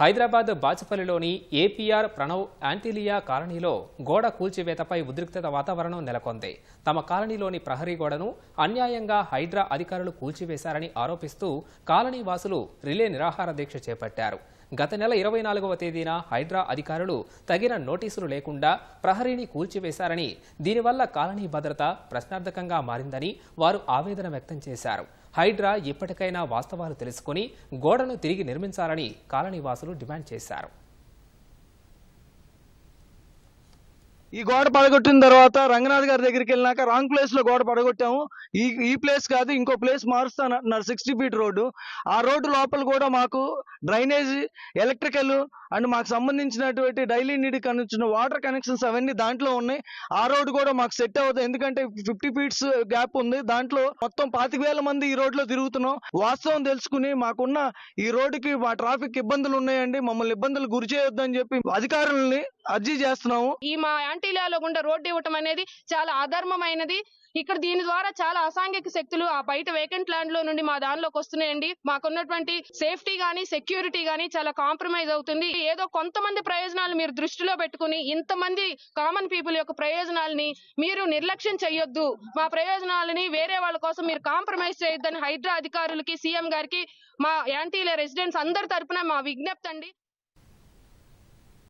హైదరాబాద్ బాచుపల్లిలోని ఏపీఆర్ ప్రణవ్ యాంటీలియా కాలనీలో గోడ కూల్చివేతపై ఉద్రిక్తత వాతావరణం నెలకొంది. తమ కాలనీలోని ప్రహరీ గోడను అన్యాయంగా హైడ్రా అధికారులు కూల్చివేశారని ఆరోపిస్తూ కాలనీ వాసులు రిలే నిరాహార దీక్ష చేపట్టారు. గత నెల ఇరవై నాలుగవ తేదీన హైడ్రా అధికారులు తగిన నోటీసులు లేకుండా ప్రహరీని కూల్చివేశారని దీనివల్ల కాలనీ భద్రత ప్రశ్నార్థకంగా మారిందని వారు ఆవేదన వ్యక్తం చేశారు. హైడ్రా ఇప్పటికైనా వాస్తవాలు తెలుసుకుని గోడను తిరిగి నిర్మించాలని కాలనీవాసులు డిమాండ్ చేశారు. ఈ గోడ పడగొట్టిన తర్వాత రంగనాథ్ గారి దగ్గరికి వెళ్ళినాక రాంగ్ ప్లేస్లో గోడ పడగొట్టాము. ఈ ఈ ప్లేస్ కాదు ఇంకో ప్లేస్ మారుస్తాను అంటున్నారు సిక్స్టీ ఫీట్ రోడ్డు. ఆ రోడ్డు లోపల కూడా మాకు డ్రైనేజ్ ఎలక్ట్రికల్ అండ్ మాకు సంబంధించినటువంటి daily need connection water connections అవన్నీ దాంట్లో ఉన్నాయి. ఆ రోడ్డు కూడా మాకు సెట్ అవుతుంది ఎందుకంటే ఫిఫ్టీ ఫీట్స్ గ్యాప్ ఉంది. దాంట్లో మొత్తం పాతిక వేల మంది ఈ రోడ్లో తిరుగుతున్నాం. వాస్తవం తెలుసుకుని మాకున్న ఈ రోడ్డుకి మా ట్రాఫిక్ ఇబ్బందులు ఉన్నాయండి. మమ్మల్ని ఇబ్బందులు గురి చేయొద్దని చెప్పి అధికారులని అర్జీ చేస్తున్నాము. ఈ మా యాంటీలియాలో గుండా రోడ్డు ఇవ్వటం అనేది చాలా అధర్మమైనది. ఇక్కడ దీని ద్వారా చాలా అసాంఘిక శక్తులు ఆ బయట వేకెంట్ ల్యాండ్లో నుండి మా దానిలోకి వస్తున్నాయండి. మాకున్నటువంటి సేఫ్టీ గానీ సెక్యూరిటీ గానీ చాలా కాంప్రమైజ్ అవుతుంది. ఏదో కొంతమంది ప్రయోజనాలు మీరు దృష్టిలో పెట్టుకుని ఇంతమంది కామన్ పీపుల్ యొక్క ప్రయోజనాలని మీరు నిర్లక్ష్యం చేయొద్దు మా ప్రయోజనాలని వేరే వాళ్ళ కోసం మీరు కాంప్రమైజ్ చేయొద్దని హైడ్రా అధికారులకి సీఎం గారికి మా యాంటీల రెసిడెంట్స్ అందరి తరపున మా విజ్ఞప్తి అండి.